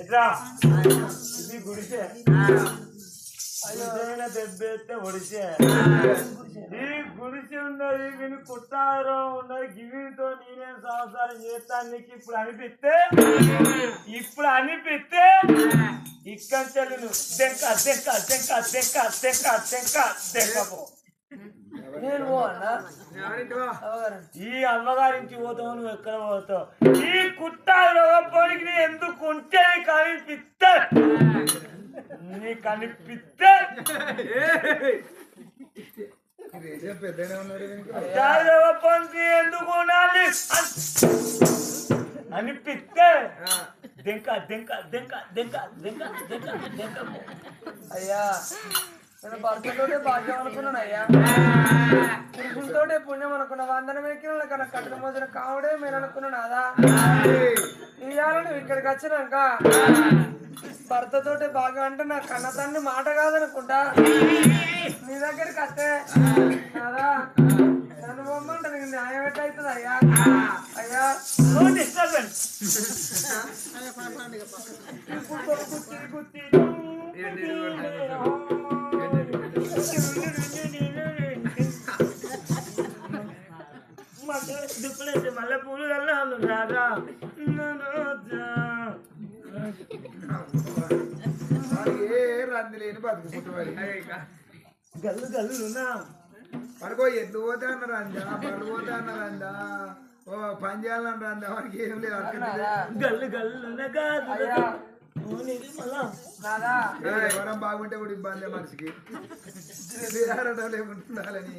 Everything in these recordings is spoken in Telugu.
ఎట్లా? ఇది గుడిసే. అయ్యో దెబ్బెత్తే ఒడిసే? ఈ గుడిసె ఉన్నది వీని కుట్టారో ఉన్నది గివితో నేనేం సంవత్సరం చేస్తాను నీకు ఇప్పుడు అనిపిస్తే? ఇప్పుడు అనిపిస్తే? ఇక్కడి చెల్లి నువ్వు దెంక దెంక దెంక దెంక దెంక దెంక దెంకపో నేను పో అన్నా ఎవరింటివా అవగారండి ఈ అమ్మగారించి పోతావు నువ్వు ఎక్కడ పోతావు? ఈ కుట్ట రోగపోనికి నీ ఎందుకు ఉంటే నీకు కనిపిస్తే. నీ కనిపిస్తే. పెద్దనే ఎందుకు ఉండాలి? అనిపిస్తే దెంక దెంక దెంక దెంక దెంక దెంక దెంక. అయ్యా నేను భర్తతోటే భాగ్యం అనుకున్నాను అయ్యా. పురుషులతోటే పుణ్యం అనుకున్నా వందనం ఎక్కిన కన్నా కట్టిన మోసిన కావుడే మీరు అనుకున్నాను అదా ఇవాళ నువ్వు ఇక్కడికి వచ్చినాక భర్తతోటే బాగా అంటే నా కన్న తండ్రి మాట కాదనుకుంటా. నీ దగ్గరికి వస్తే అదా నన్ను పొమ్మంటే నీకు న్యాయం ఎట్లయితుంది అయ్యా? అయ్యా నో డిస్టర్బెన్స్ దుప్పులైతే మళ్ళీ పూలు వెళ్ళాను రారా ఏ రంది లేని గల్లు మనకో ఎద్దు పోతే అన్నారు అందా బళ్ళు పోతే అన్నారు అందా ఓ పని చేయాలని అందా వాడికి ఏం లేదు అక్కడ గల్లు గల్లున కాదు ఎవరం బాగుంటే కూడా ఇబ్బంది మనిషికి లేకుంటుండాలని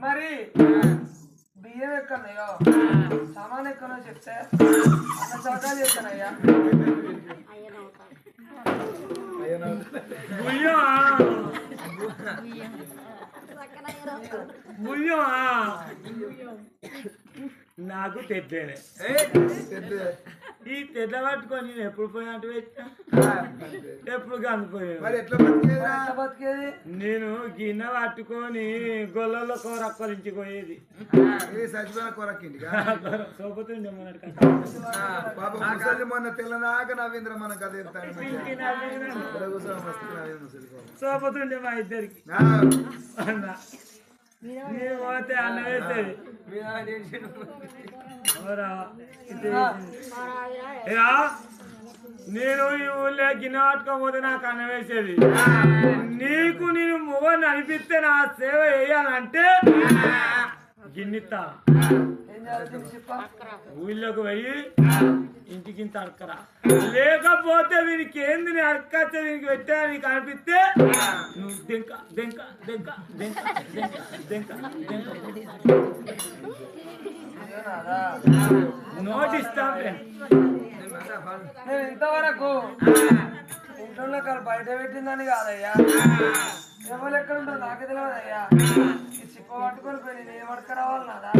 మరి బియ్యం ఎక్కడన్నాయో సామాన్ ఎక్కడో చెప్తే అన్న చౌకా చేస్తానయ్యా. అయ్యో నా- బుయ్యో బుయ్యో నాకు తెద్దేనే తెల్ల పట్టుకొని నేను ఎప్పుడు పోయినట్టు పెట్టా ఆ, ఎప్పుడు ఎట్లా ఎట్లా బతికేది? నేను గిన్నె పట్టుకొని గొల్లలో పోయేది. ఇది సచివాల కొరకిండిగా సోపుతుండే మొన్న తెల్లనాక నవీంద్ర మన కథ. సోపుతుండే మా ఇద్దరికి. అన్న నేను పోతే అన్న వేసేది ఏరా? నేను ఈ ఊళ్ళో గిన్నె పట్టుకోకపోతే నాకు అన్న వేసేది. నీకు నేను మొగని అనిపిస్తే నా సేవ వేయాలంటే గిన్నెత్తా. ఏం చేయాలి చెప్పు? చెప్పా ఊళ్ళోకి పోయి ఇంత అడకరా లేకపోతే వీనికి ఏంది నేను అడకచ్చే వీనికి పెట్టా నీకు అనిపిస్తే నువ్వు దెంక దెంక దెంక దెంక దెంక దెంక నో నేను. ఇంతవరకు ఇంట్లో కాదు బయట పెట్టిందని కాదయ్యా. ఎవరు ఎక్కడ ఉంటారు నాకే తెలియదయ్యా ఈ చిప్ప పట్టుకొని పోయి నేను ఏం అడక రావాలి నాదా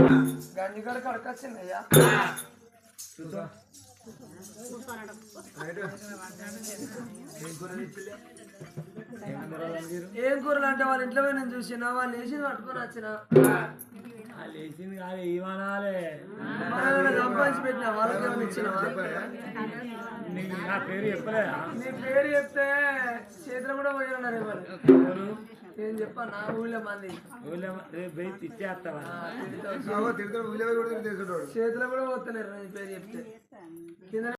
గంజి కడుకు అడకొచ్చిందయ్యా ఏం కూరలు అంటే వాళ్ళ ఇంట్లో పోయి నేను చూసిన వాళ్ళు వేసింది పట్టుకొని వచ్చిన. వాళ్ళు వేసింది కాదు ఏమనాలే? మనం సంపాదించి పెట్టిన వాళ్ళకి నీకు నా పేరు చెప్పలేదా నీ పేరు చెప్తే చేతులు కూడా పోయినారు ఎవరు? నేను చెప్పాను నా ఊళ్ళో మంది. ఊళ్ళో రేపు పోయి తిట్టేస్తావా? అవో తిడతాడు ఊళ్ళో కూడా తిరుగుతాడు చేతిలో కూడా పోతలేరు నీ పేరు చెప్తే.